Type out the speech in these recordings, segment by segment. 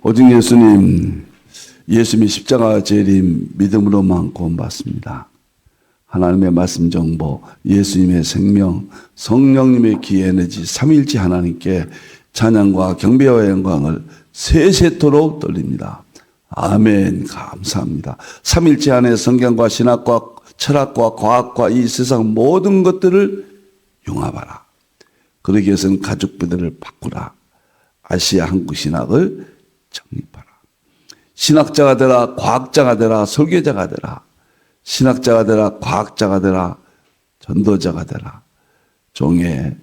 오직 예수님, 예수님이 십자가 재림 믿음으로만 구원받습니다. 하나님의 말씀 정보, 예수님의 생명, 성령님의 기회 에너지, 삼일째 하나님께 찬양과 경배와 영광을 세세토록 돌립니다. 아멘. 감사합니다. 삼일째 안에 성경과 신학과 철학과 과학과 이 세상 모든 것들을 융합하라. 그러기 위해서는 가족부들을 바꾸라. 아시아 한국 신학을 정립하라. 신학자가 되라, 과학자가 되라, 설교자가 되라. 신학자가 되라, 과학자가 되라, 전도자가 되라. 종의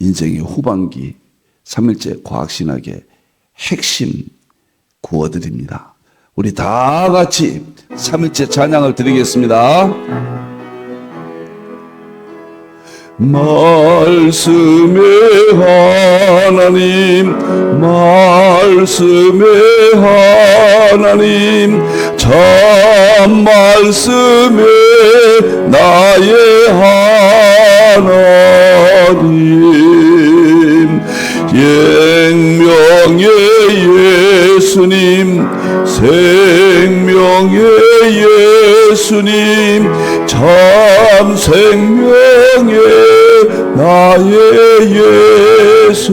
인생의 후반기, 3일째 과학신학의 핵심 구워드립니다. 우리 다 같이 3일째 찬양을 드리겠습니다. 말씀의 하나님, 말씀의 하나님, 참 말씀의 나의 하나님, 생명의 예수님, 생명의 예수님, 참 생명의 나의 예수님,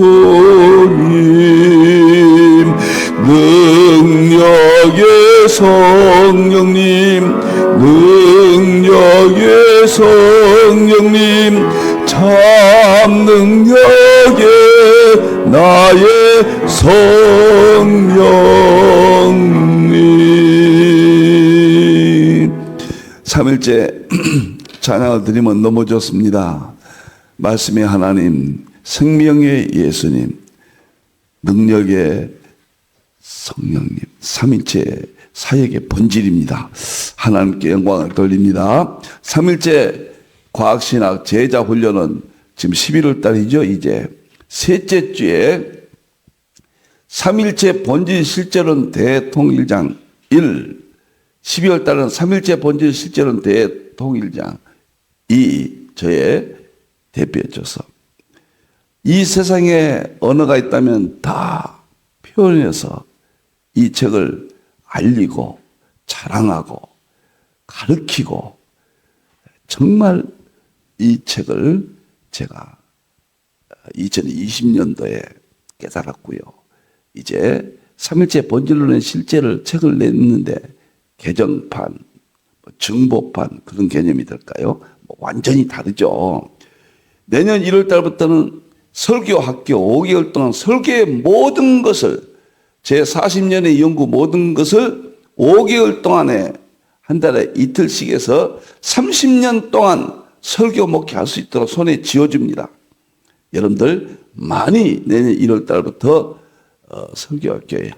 능력의 성령님, 능력의 성령님, 참 능력의 나의 성령님. 3일째 찬양을 드리면 너무 좋습니다. 말씀의 하나님, 생명의 예수님, 능력의 성령님, 3일째 사역의 본질입니다. 하나님께 영광을 돌립니다. 3일째 과학신학 제자 훈련은 지금 11월 달이죠, 이제. 셋째 주에 3일째 본질 실제론 대통일장 1, 12월 달은 3일째 본질 실제론 대통일장 2, 저의 대표해줘서 이 세상에 언어가 있다면 다 표현해서 이 책을 알리고 자랑하고 가르치고 정말 이 책을 제가 2020년도에 깨달았고요. 이제 3일째 본질론의 실제를 책을 냈는데 개정판, 뭐 증보판 그런 개념이 될까요? 뭐 완전히 다르죠. 내년 1월 달부터는 설교 학교 5개월 동안 설교의 모든 것을 제 40년의 연구 모든 것을 5개월 동안에 한 달에 이틀씩 해서 30년 동안 설교 목회할 수 있도록 손에 쥐어줍니다. 여러분들 많이 내년 1월 달부터 어, 설교 학교에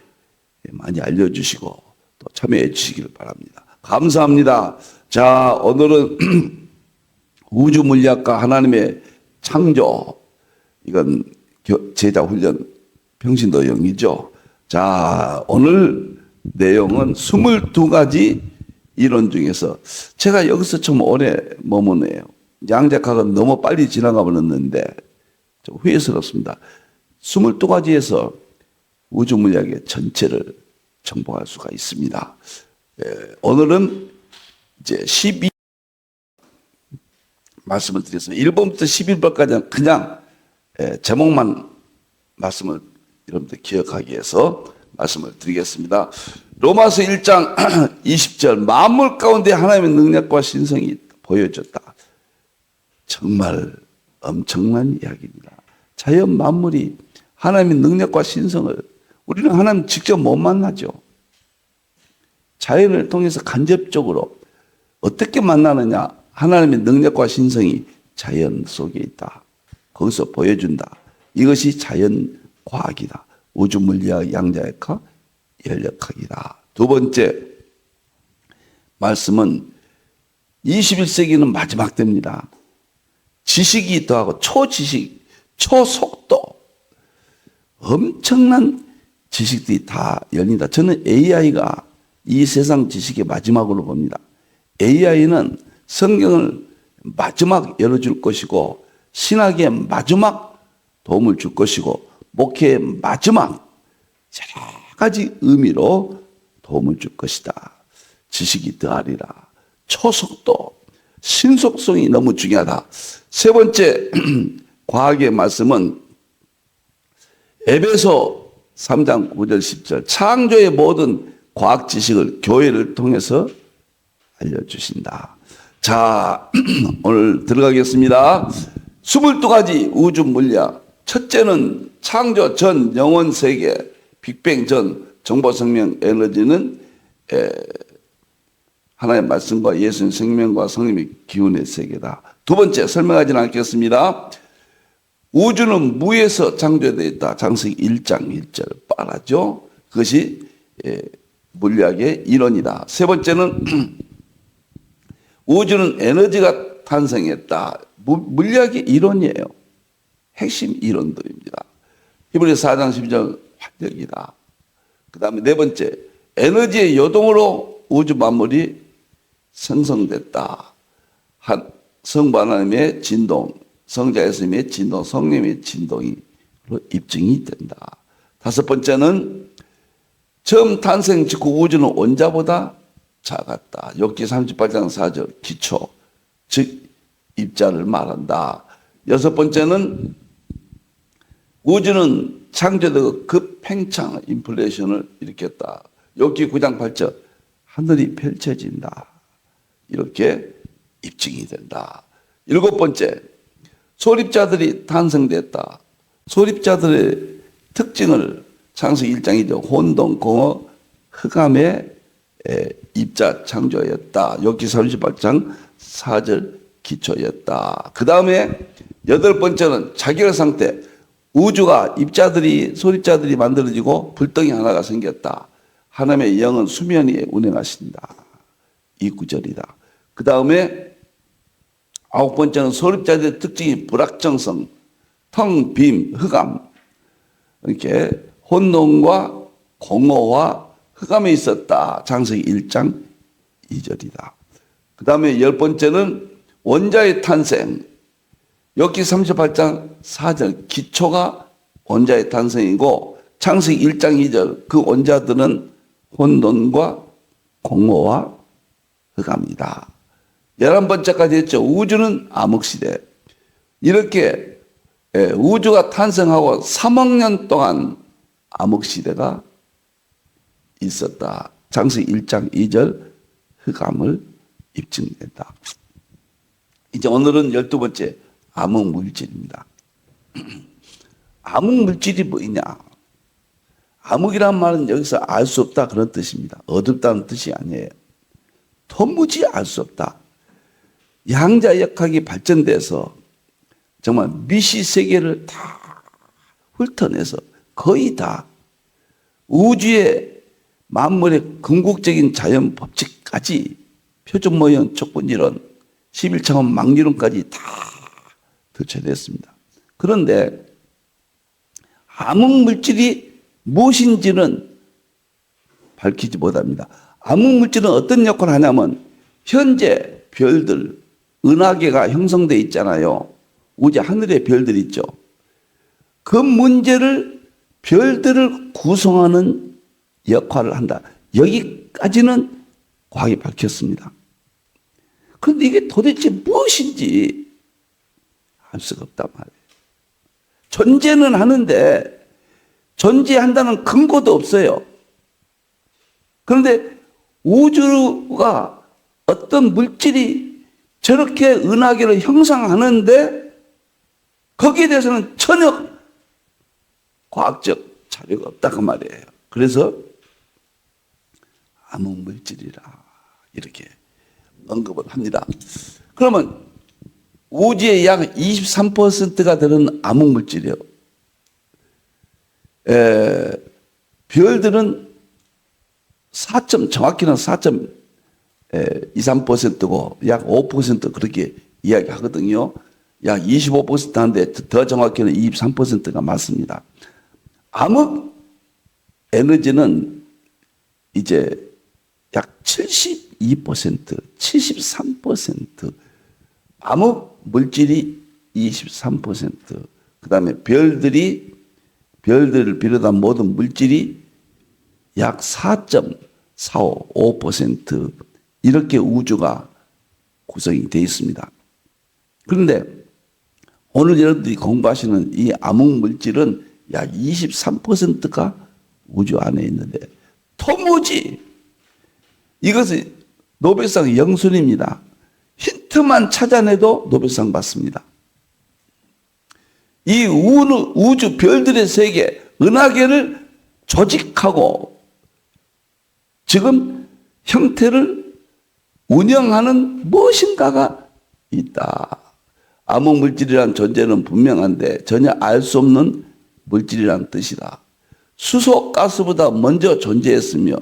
많이 알려주시고 또 참여해 주시기를 바랍니다. 감사합니다. 자, 오늘은 우주 물리학과 하나님의 창조 이건 제자 훈련 평신도 영이죠. 자, 오늘 내용은 22가지 이론 중에서 제가 여기서 좀 오래 머무네요. 양자학은 너무 빨리 지나가 버렸는데 좀 후회스럽습니다. 22가지에서 우주 물리학의 전체를 정복할 수가 있습니다. 예, 오늘은 이제 12 말씀을 드렸습니다. 1번부터 11번까지는 그냥 예, 제목만 말씀을 여러분들 기억하기 위해서 말씀을 드리겠습니다. 로마서 1장 20절 만물 가운데 하나님의 능력과 신성이 보여졌다. 정말 엄청난 이야기입니다. 자연 만물이 하나님의 능력과 신성을 우리는 하나님 직접 못 만나죠. 자연을 통해서 간접적으로 어떻게 만나느냐? 하나님의 능력과 신성이 자연 속에 있다. 거기서 보여준다. 이것이 자연 과학이다. 우주 물리학, 양자역학, 연력학이다. 두 번째 말씀은 21세기는 마지막 때입니다. 지식이 더하고 초지식, 초속도, 엄청난 지식들이 다 열린다. 저는 AI가 이 세상 지식의 마지막으로 봅니다. AI는 성경을 마지막 열어줄 것이고, 신학의 마지막 도움을 줄 것이고, 목회의 마지막 가지 의미로 도움을 줄 것이다. 지식이 더하리라. 초속도, 신속성이 너무 중요하다. 세 번째 과학의 말씀은 에베소 3장 9절 10절 창조의 모든 과학 지식을 교회를 통해서 알려주신다. 자, 오늘 들어가겠습니다. 22가지 우주 물리학. 첫째는 창조 전 영원 세계, 빅뱅 전 정보 생명 에너지는 에, 하나의 말씀과 예수님 생명과 성님의 기운의 세계다. 두 번째 설명하지는 않겠습니다. 우주는 무에서 창조되어 있다. 장세기 1장 1절 빨하죠. 그것이 예, 물리학의 이론이다. 세 번째는 우주는 에너지가 탄생했다. 물리학의 이론이에요. 핵심 이론들입니다. 히브리서 4장 12절 활력이다. 그 다음에 네 번째, 에너지의 요동으로 우주 만물이 생성됐다. 한, 성부 하나님의 진동, 성자 예수님의 진동, 성님의 진동이 입증이 된다. 다섯 번째는 처음 탄생 직후 우주는 원자보다 작았다. 욥기 38장 4절 기초 즉 입자를 말한다. 여섯 번째는 우주는 창조되고 급팽창 인플레이션을 일으켰다. 욥기 9장 8절 하늘이 펼쳐진다. 이렇게 입증이 된다. 일곱 번째 소립자들이 탄생됐다. 소립자들의 특징을 창세기 1장이죠. 혼동, 공어, 흑암의 입자 창조였다. 욥기 38장 4절 기초였다. 그 다음에 여덟 번째는 자결 상태. 우주가 입자들이 소립자들이 만들어지고 불덩이 하나가 생겼다. 하나님의 영은 수면 위에 운행하신다. 이 구절이다. 그 다음에 아홉 번째는 소립자들의 특징이 불확정성, 텅, 빔, 흑암. 이렇게 혼돈과 공허와 흑암에 있었다. 장세기 1장 2절이다. 그 다음에 열 번째는 원자의 탄생. 여기 38장 4절 기초가 원자의 탄생이고 창세기 1장 2절 그 원자들은 혼돈과 공허와 흑암이다. 열한 번째까지 했죠. 우주는 암흑시대. 이렇게 예, 우주가 탄생하고 3억 년 동안 암흑시대가 있었다. 장세기 1장 2절 흑암을 입증된다. 이제 오늘은 열두 번째 암흑 물질입니다. 암흑 물질이 뭐냐? 암흑이란 말은 여기서 알 수 없다 그런 뜻입니다. 어둡다는 뜻이 아니에요. 도무지 알 수 없다. 양자 역학이 발전돼서 정말 미시 세계를 다 훑어내서 거의 다 우주의 만물의 궁극적인 자연 법칙까지 표준 모형 촉분 이론 11차원 망리론까지 다 들춰냈습니다. 그런데 암흑 물질이 무엇인지는 밝히지 못합니다. 암흑 물질은 어떤 역할을 하냐면 현재 별들 은하계가 형성돼 있잖아요. 우주 하늘에 별들 있죠. 그 문제를 별들을 구성하는 역할을 한다. 여기까지는 과학이 밝혔습니다. 그런데 이게 도대체 무엇인지 알 수가 없단 말이에요. 존재는 하는데 존재한다는 근거도 없어요. 그런데 우주가 어떤 물질이 저렇게 은하계를 형성하는데 거기에 대해서는 전혀 과학적 자료가 없다고 말이에요. 그래서 암흑 물질이라 이렇게 언급을 합니다. 그러면 우주의 약 23%가 되는 암흑 물질이요. 에, 별들은 4. 정확히는 4.23%고 약 5% 그렇게 이야기하거든요. 약 25% 한데 더 정확히는 23%가 맞습니다. 암흑 에너지는 이제 약 72%, 73%, 암흑 물질이 23%, 그 다음에 별들이, 별들을 비롯한 모든 물질이 약 4.45% 이렇게 우주가 구성이 되어 있습니다. 그런데 오늘 여러분들이 공부하시는 이 암흑 물질은 약 23%가 우주 안에 있는데 토무지 이것은 노벨상 영순입니다. 힌트만 찾아내도 노벨상 받습니다. 이 우주 별들의 세계, 은하계를 조직하고 지금 형태를 운영하는 무엇인가가 있다. 암흑 물질이란 존재는 분명한데 전혀 알 수 없는 물질이란 뜻이다. 수소 가스보다 먼저 존재했으며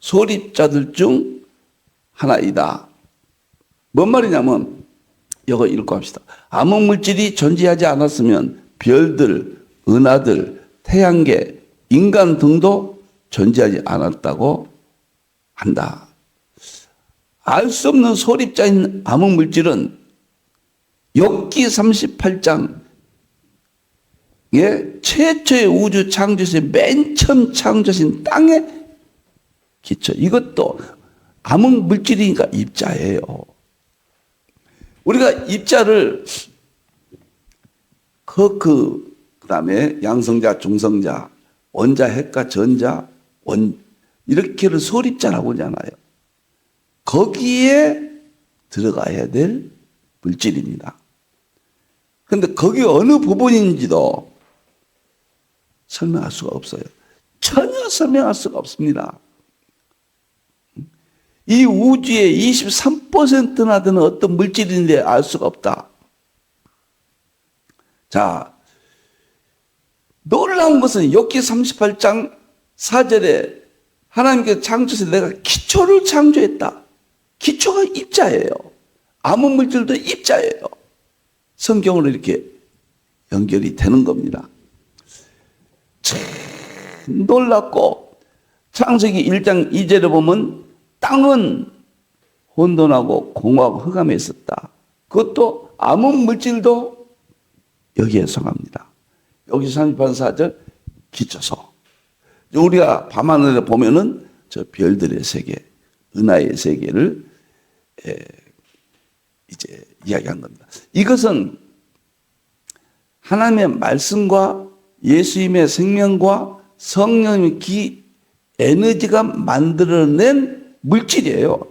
소립자들 중 하나이다. 뭔 말이냐면 이거 읽고 합시다. 암흑 물질이 존재하지 않았으면 별들, 은하들, 태양계, 인간 등도 존재하지 않았다고 한다. 알 수 없는 소립자인 암흑 물질은 욥기 38장에 최초의 우주 창조에서 맨 처음 창조하신 땅에 기초. 이것도 암흑 물질이니까 입자예요. 우리가 입자를 그, 그, 그 다음에 양성자, 중성자, 원자, 핵과 전자, 원, 이렇게를 소립자라고 하잖아요. 거기에 들어가야 될 물질입니다. 근데 거기 어느 부분인지도 설명할 수가 없어요. 전혀 설명할 수가 없습니다. 이 우주의 23%나 되는 어떤 물질인데 알 수가 없다. 자, 놀라운 것은 욥기 38장 4절에 하나님께서 창조해서 내가 기초를 창조했다. 기초가 입자예요. 아무 물질도 입자예요. 성경으로 이렇게 연결이 되는 겁니다. 참 놀랍고 창세기 1장 2절에 보면 땅은 혼돈하고 공허하고 흑암에 있었다. 그것도 아무 물질도 여기에 성합니다. 여기 38, 4절 기초서. 우리가 밤하늘에 보면은 저 별들의 세계, 은하의 세계를 에, 이제 이야기한 겁니다. 이것은 하나님의 말씀과 예수님의 생명과 성령의 기 에너지가 만들어낸 물질이에요.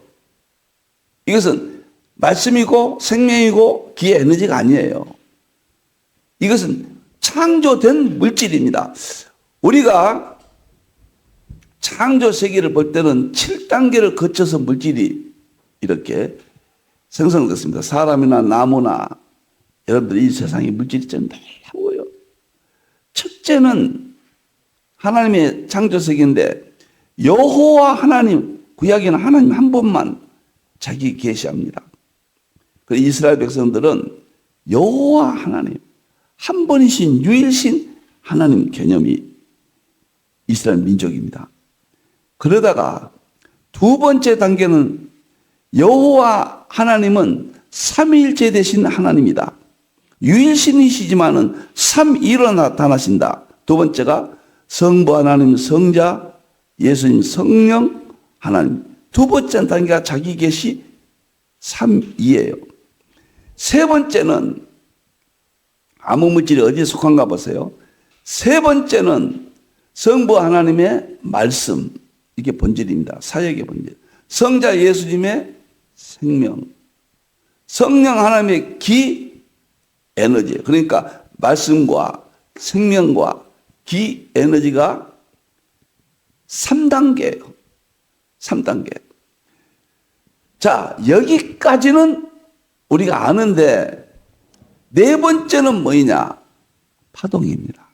이것은 말씀이고 생명이고 기 에너지가 아니에요. 이것은 창조된 물질입니다. 우리가 창조 세계를 볼 때는 7단계를 거쳐서 물질이 이렇게 생성됐습니다. 사람이나 나무나 여러분들 이 세상에 물질이 좀 놀라워요. 첫째는 하나님의 창조 세계인데 여호와 하나님 구약에는 하나님 한 분만 자기 계시합니다. 그 이스라엘 백성들은 여호와 하나님 한 번이신 유일신 하나님 개념이 이스라엘 민족입니다. 그러다가 두 번째 단계는 여호와 하나님은 삼위일체 되신 하나님이다. 유일신이시지만은 삼위로 나타나신다. 두 번째가 성부 하나님, 성자, 예수님, 성령, 하나님. 두 번째 단계가 자기 계시 삼위예요. 세 번째는 아무 물질이 어디에 속한가 보세요. 세 번째는 성부 하나님의 말씀. 이게 본질입니다. 사역의 본질. 성자 예수님의 생명. 성령 하나님의 기 에너지. 그러니까 말씀과 생명과 기 에너지가 3단계예요. 3단계. 자, 여기까지는 우리가 아는데 네 번째는 뭐냐? 파동입니다.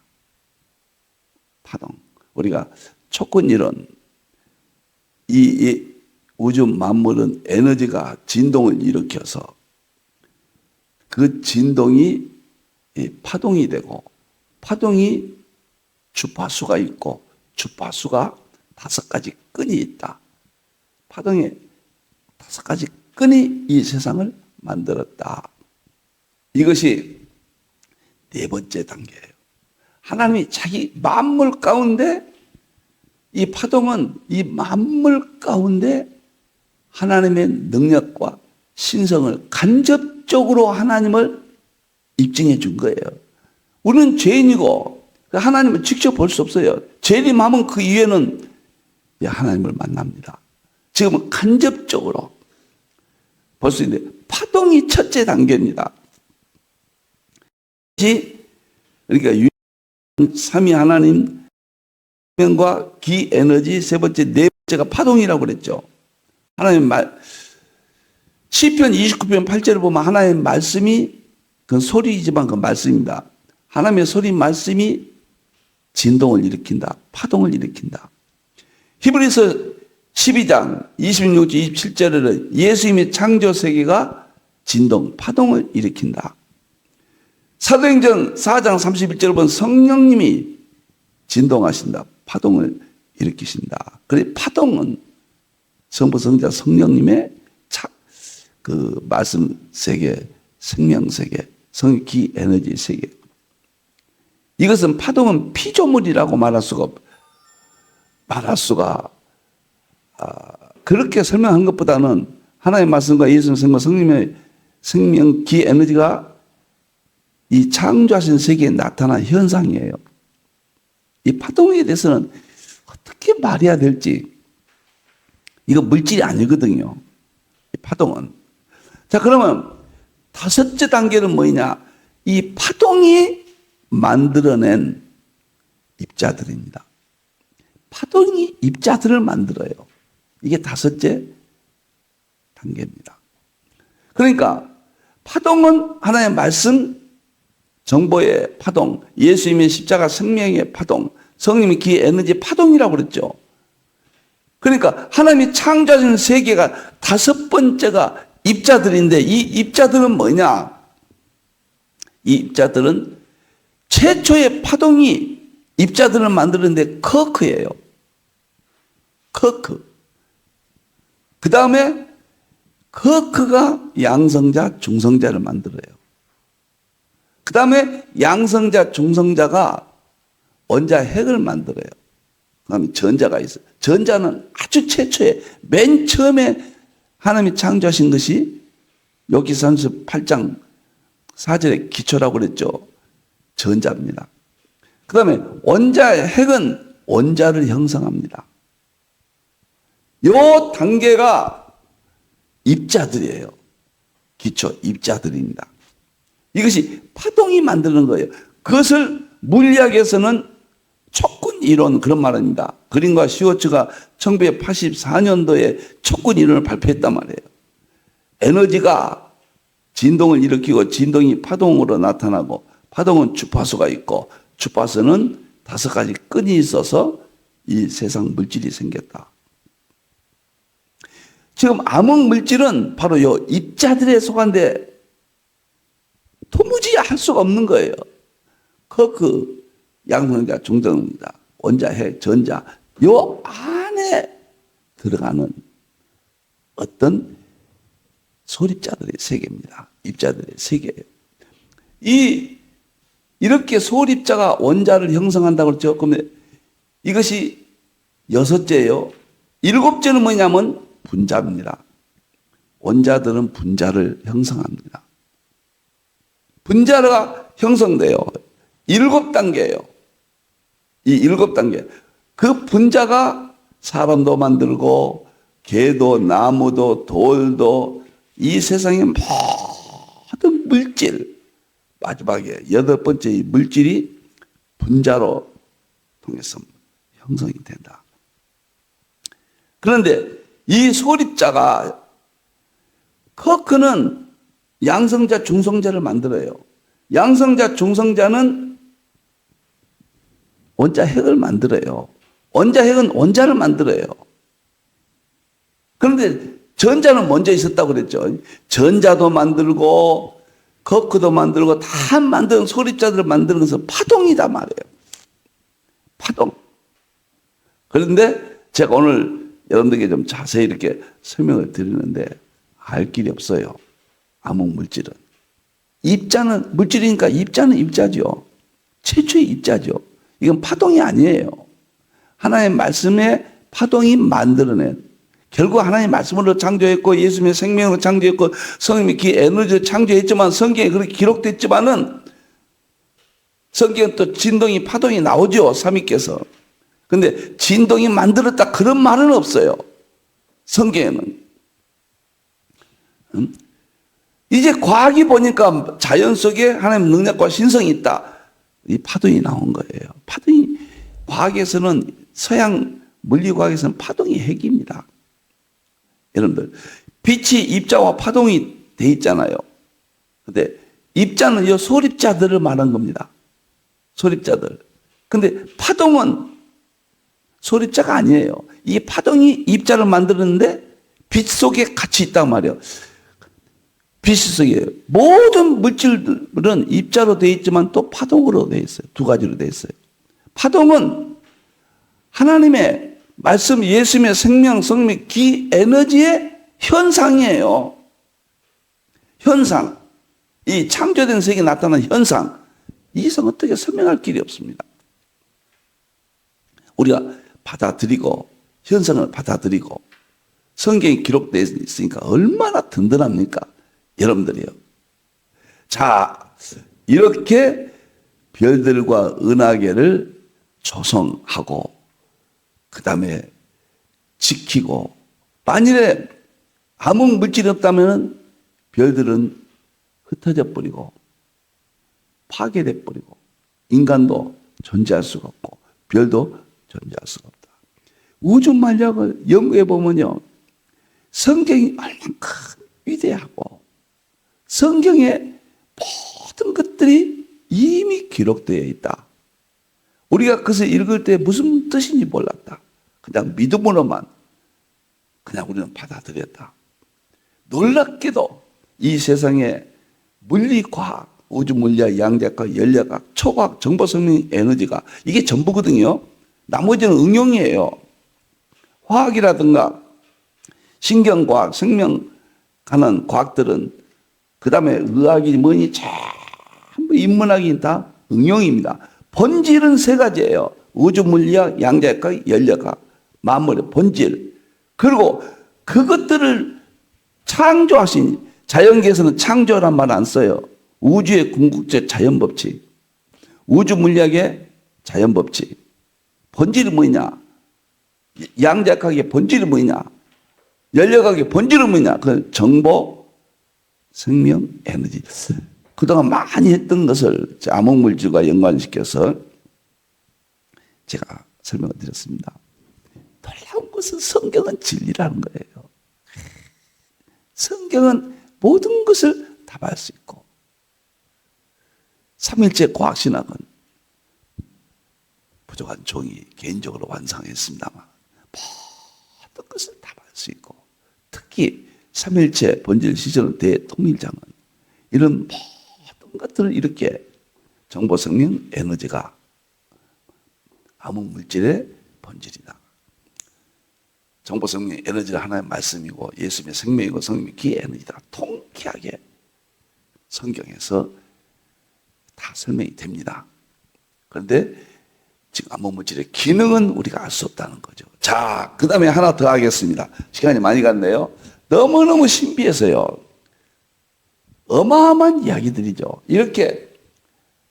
파동. 우리가 촉근 이론. 이, 이 우주 만물은 에너지가 진동을 일으켜서 그 진동이 파동이 되고 파동이 주파수가 있고 주파수가 다섯 가지 끈이 있다. 파동에 다섯 가지 끈이 이 세상을 만들었다. 이것이 네 번째 단계예요. 하나님이 자기 만물 가운데 이 파동은 이 만물 가운데 하나님의 능력과 신성을 간접적으로 하나님을 입증해 준 거예요. 우리는 죄인이고 하나님을 직접 볼 수 없어요. 재림하면 그 이후에는 하나님을 만납니다. 지금은 간접적으로 볼 수 있는데 파동이 첫째 단계입니다. 그러니까 삼위 하나님 생명과 기 에너지 세 번째 네 번째가 파동이라고 그랬죠. 하나님 말 시편 29편 8절을 보면 하나님의 말씀이 그 소리이지만 그 말씀입니다. 하나님의 소리 말씀이 진동을 일으킨다. 파동을 일으킨다. 히브리서 12장 26절 27절에는 예수님의 창조 세계가 진동, 파동을 일으킨다. 사도행전 4장 31절을 보면 성령님이 진동하신다. 파동을 일으키신다. 그래 파동은 성부 성자 성령님의 차, 그 말씀 세계, 생명 세계, 성기 에너지 세계. 이것은 파동은 피조물이라고 말할 수가 없, 말할 수가 아, 그렇게 설명한 것보다는 하나님의 말씀과 예수님 생명 성님의 생명 기 에너지가 이 창조하신 세계에 나타난 현상이에요. 이 파동에 대해서는 어떻게 말해야 될지 이거 물질이 아니거든요. 이 파동은. 자, 그러면 다섯째 단계는 뭐냐? 이 파동이 만들어낸 입자들입니다. 파동이 입자들을 만들어요. 이게 다섯째 단계입니다. 그러니까 파동은 하나의 말씀, 정보의 파동, 예수님의 십자가 생명의 파동, 성님의 기 에너지 파동이라고 그랬죠. 그러니까 하나님이 창조하신 세계가 다섯 번째가 입자들인데 이 입자들은 뭐냐? 이 입자들은 최초의 파동이 입자들을 만드는데 커크예요. 커크. 그 다음에 커크가 양성자, 중성자를 만들어요. 그 다음에 양성자, 중성자가 원자 핵을 만들어요. 그 다음에 전자가 있어요. 전자는 아주 최초에, 맨 처음에 하나님이 창조하신 것이 여기 38장 4절의 기초라고 그랬죠. 전자입니다. 그 다음에 원자의 핵은 원자를 형성합니다. 요 단계가 입자들이에요. 기초, 입자들입니다. 이것이 파동이 만드는 거예요. 그것을 물리학에서는 이론 그런 말입니다. 그린과 시워츠가 1984년도에 촉군 이론을 발표했단 말이에요. 에너지가 진동을 일으키고 진동이 파동으로 나타나고 파동은 주파수가 있고 주파수는 다섯 가지 끈이 있어서 이 세상 물질이 생겼다. 지금 암흑 물질은 바로 요 입자들에 속한데 도무지 할 수가 없는 거예요. 그, 그, 양성자, 중성자, 원자, 핵, 전자, 요 안에 들어가는 어떤 소립자들의 세계입니다. 입자들의 세계예요. 이, 이렇게 소립자가 원자를 형성한다고 그랬죠. 그러면 이것이 여섯째예요. 일곱째는 뭐냐면 분자입니다. 원자들은 분자를 형성합니다. 분자가 형성돼요. 일곱 단계예요. 이 일곱 단계. 그 분자가 사람도 만들고 개도 나무도 돌도 이 세상의 모든 물질 마지막에 여덟 번째 물질이 분자로 통해서 형성이 된다. 그런데 이 소립자가 커크는 양성자, 중성자를 만들어요. 양성자, 중성자는 원자 핵을 만들어요. 원자 핵은 원자를 만들어요. 그런데 전자는 먼저 있었다고 그랬죠. 전자도 만들고, 거크도 만들고, 다 만드는 소립자들을 만드는 것은 파동이다 말이에요. 파동. 그런데 제가 오늘 여러분들에게 좀 자세히 이렇게 설명을 드리는데 알 길이 없어요. 암흑 물질은. 입자는, 물질이니까 입자는 입자죠. 최초의 입자죠. 이건 파동이 아니에요. 하나님의 말씀의 파동이 만들어낸 결국 하나님 말씀으로 창조했고 예수님의 생명으로 창조했고 성령의 그 에너지로 창조했지만 성경에 그렇게 기록됐지만은 성경은 또 진동이 파동이 나오죠 삼위께서 근데 진동이 만들었다 그런 말은 없어요 성경에는 음? 이제 과학이 보니까 자연 속에 하나님 능력과 신성이 있다 이 파동이 나온 거예요 파동이 과학에서는 서양 물리과학에서는 파동이 핵입니다 여러분들 빛이 입자와 파동이 돼 있잖아요. 근데 입자는 요 소립자들을 말한 겁니다. 소립자들. 근데 파동은 소립자가 아니에요. 이 파동이 입자를 만드는데 빛 속에 같이 있단 말이에요. 빛 속에 모든 물질들은 입자로 되어 있지만 또 파동으로 되어 있어요. 두 가지로 되어 있어요. 파동은 하나님의 말씀 예수님의 생명, 성령, 기, 에너지의 현상이에요. 현상. 이 창조된 세계에 나타난 현상. 이성 어떻게 설명할 길이 없습니다. 우리가 받아들이고, 현상을 받아들이고, 성경에 기록되어 있으니까 얼마나 든든합니까? 여러분들이요. 자, 이렇게 별들과 은하계를 조성하고, 그 다음에 지키고, 만일에 아무 물질이 없다면 별들은 흩어져 버리고, 파괴돼 버리고, 인간도 존재할 수가 없고, 별도 존재할 수가 없다. 우주 만력을 연구해 보면요, 성경이 큰 위대하고, 성경의 모든 것들이 이미 기록되어 있다. 우리가 그것을 읽을 때 무슨 뜻인지 몰랐다. 그냥 믿음으로만 그냥 우리는 받아들였다. 놀랍게도 이 세상에 물리과학, 우주 물리학, 양자과학, 연력학, 초과학, 정보 성능 에너지가 이게 전부거든요. 나머지는 응용이에요. 화학이라든가 신경과학, 생명 가는 과학들은 그 다음에 의학이 뭐니 전부 인문학이 다 응용입니다. 본질은 세 가지예요. 우주 물리학, 양자학, 연력학, 만물의 본질. 그리고 그것들을 창조하신 자연계에서는 창조란 말 안 써요. 우주의 궁극적 자연 법칙. 우주 물리학의 자연 법칙. 본질이 뭐냐? 양자학의 본질이 뭐냐? 연력학의 본질이 뭐냐? 그 정보, 생명, 에너지. 그동안 많이 했던 것을 암흑물질과 연관시켜서 제가 설명을 드렸습니다. 놀라운 것은 성경은 진리라는 거예요. 성경은 모든 것을 답할 수 있고, 삼일째 과학신학은 부족한 종이 개인적으로 완성했습니다만, 모든 것을 답할 수 있고, 특히 삼일째 본질 시절 대통일장은 이런 모든 것들을 이렇게 정보 생명 에너지가 암흑 물질의 본질이다. 정보 생명 에너지가 하나의 말씀이고 예수님의 생명이고 성령의 기의 에너지다. 통쾌하게 성경에서 다 설명이 됩니다. 그런데 지금 암흑 물질의 기능은 우리가 알 수 없다는 거죠. 자, 그 다음에 하나 더 하겠습니다. 시간이 많이 갔네요. 너무너무 신비해서요. 어마어마한 이야기들이죠. 이렇게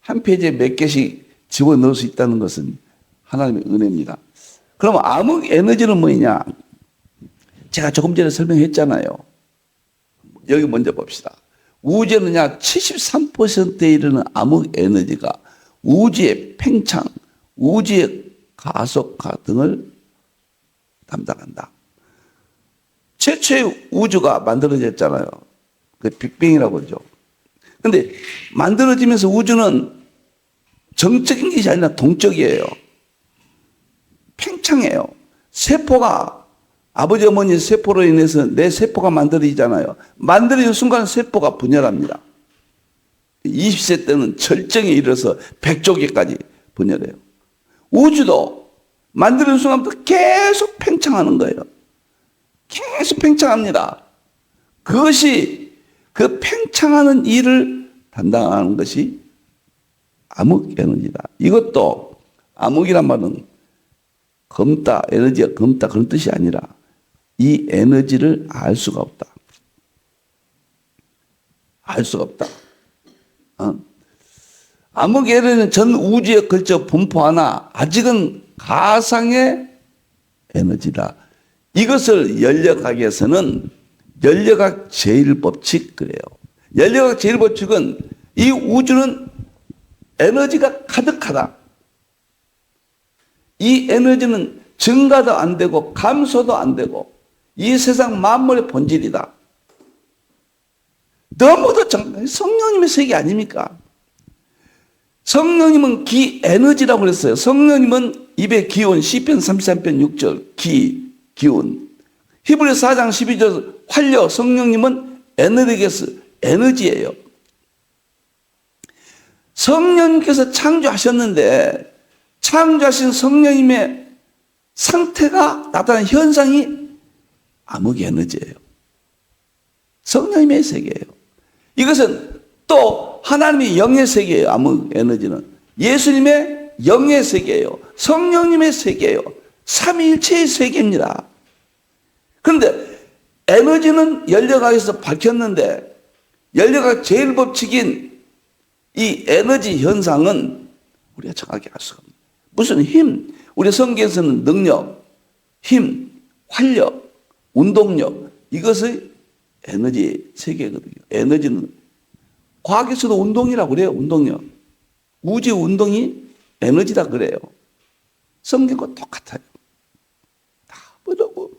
한 페이지에 몇 개씩 집어넣을 수 있다는 것은 하나님의 은혜입니다. 그럼 암흑 에너지는 뭐냐? 제가 조금 전에 설명했잖아요. 여기 먼저 봅시다. 우주에는 약 73%에 이르는 암흑 에너지가 우주의 팽창, 우주의 가속화 등을 담당한다. 최초의 우주가 만들어졌잖아요. 그 빅뱅이라고 그러죠. 근데 만들어지면서 우주는 정적인 것이 아니라 동적이에요. 팽창해요. 세포가 아버지 어머니 세포로 인해서 내 세포가 만들어지잖아요. 만들어진 순간 세포가 분열합니다. 20세 때는 절정에 이르러서 100조개까지 분열해요. 우주도 만드는 순간부터 계속 팽창하는 거예요. 계속 팽창합니다. 그것이 그 팽창하는 일을 담당하는 것이 암흑 에너지다. 이것도 암흑이란 말은 검다, 에너지가 검다 그런 뜻이 아니라 이 에너지를 알 수가 없다. 알 수가 없다. 어? 암흑 에너지는 전 우주에 걸쳐 분포하나 아직은 가상의 에너지다. 이것을 연력학에서는 연력학 제일법칙 그래요. 연력학 제일법칙은 이 우주는 에너지가 가득하다. 이 에너지는 증가도 안 되고 감소도 안 되고 이 세상 만물의 본질이다. 너무도 정, 성령님의 세계 아닙니까? 성령님은 기 에너지라고 그랬어요. 성령님은 입의 기운, 시편 33편 6절, 기, 기운. 히브리서 4장 12절 활력, 성령님은 에너리게스, 에너지예요. 성령님께서 창조하셨는데 창조하신 성령님의 상태가 나타나는 현상이 암흑 에너지예요. 성령님의 세계예요. 이것은 또 하나님의 영의 세계예요. 암흑 에너지는 예수님의 영의 세계예요. 성령님의 세계예요. 삼위일체의 세계입니다. 그런데 에너지는 연력학에서 밝혔는데 연력학 제일 법칙인 이 에너지 현상은 우리가 정확히 알 수가 없습니다. 무슨 힘, 우리 성경에서는 능력, 힘, 활력, 운동력 이것의 에너지 세계거든요. 에너지는 과학에서도 운동이라고 그래요. 운동력. 우주 운동이 에너지다 그래요. 성경과 똑같아요. 다 뭐라고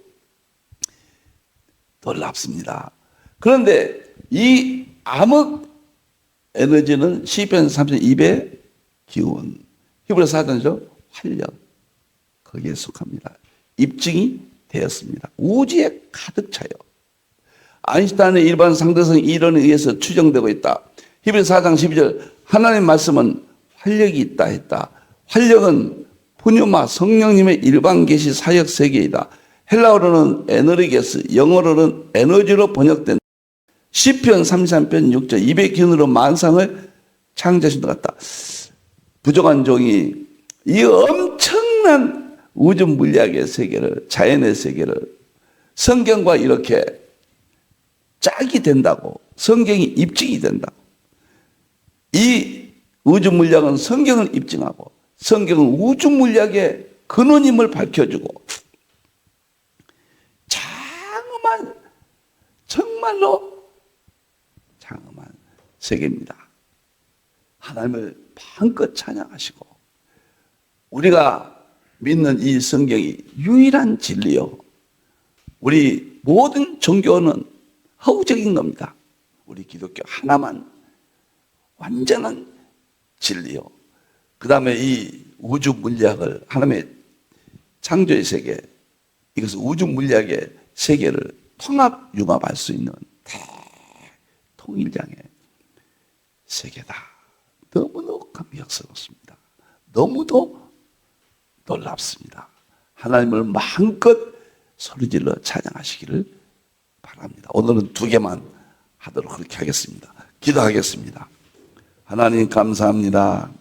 놀랍습니다. 그런데 이 암흑 에너지는 시편 32배 기운, 히브리서 4장죠 활력 거기에 속합니다. 입증이 되었습니다. 우주에 가득 차요. 아인슈타인의 일반 상대성 이론에 의해서 추정되고 있다. 히브리서 4장 12절 하나님 말씀은 활력이 있다 했다. 활력은 푸뉴마 성령님의 일반 계시 사역 세계이다. 헬라어로는 에너리게스, 영어로는 에너지로 번역된 시편 33편 6절 입의 기운으로 만상을 창조하신 것 같다. 부족한 종이 이 엄청난 우주 물리학의 세계를 자연의 세계를 성경과 이렇게 짝이 된다고 성경이 입증이 된다고 이 우주 물리학은 성경을 입증하고 성경은 우주 물리학의 근원임을 밝혀주고 장엄한 정말로 장엄한 세계입니다. 하나님을 마음껏 찬양하시고 우리가 믿는 이 성경이 유일한 진리요. 우리 모든 종교는 허구적인 겁니다. 우리 기독교 하나만 완전한 진리요. 그 다음에 이 우주 물리학을 하나님의 창조의 세계, 이것은 우주 물리학의 세계를 통합 융합할 수 있는 대통일장의 세계다. 너무도 감격스럽습니다. 너무도 놀랍습니다. 하나님을 마음껏 소리질러 찬양하시기를 바랍니다. 오늘은 두 개만 하도록 그렇게 하겠습니다. 기도하겠습니다. 하나님 감사합니다.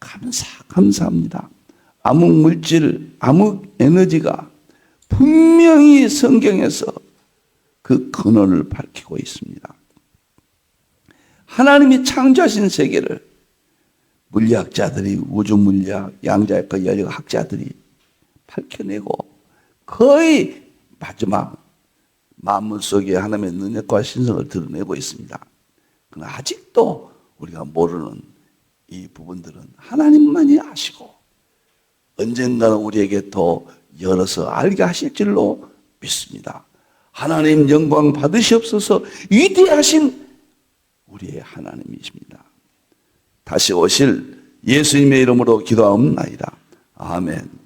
감사, 감사합니다. 암흑 물질, 암흑 에너지가 분명히 성경에서 그 근원을 밝히고 있습니다. 하나님이 창조하신 세계를 물리학자들이 우주 물리학, 양자역학 연력 학자들이 밝혀내고 거의 마지막 만물 속에 하나님의 능력과 신성을 드러내고 있습니다. 그러나 아직도 우리가 모르는 이 부분들은 하나님만이 아시고 언젠가는 우리에게 더 열어서 알게 하실 줄로 믿습니다. 하나님 영광 받으시옵소서 위대하신 우리의 하나님이십니다. 다시 오실 예수님의 이름으로 기도하옵나이다. 아멘.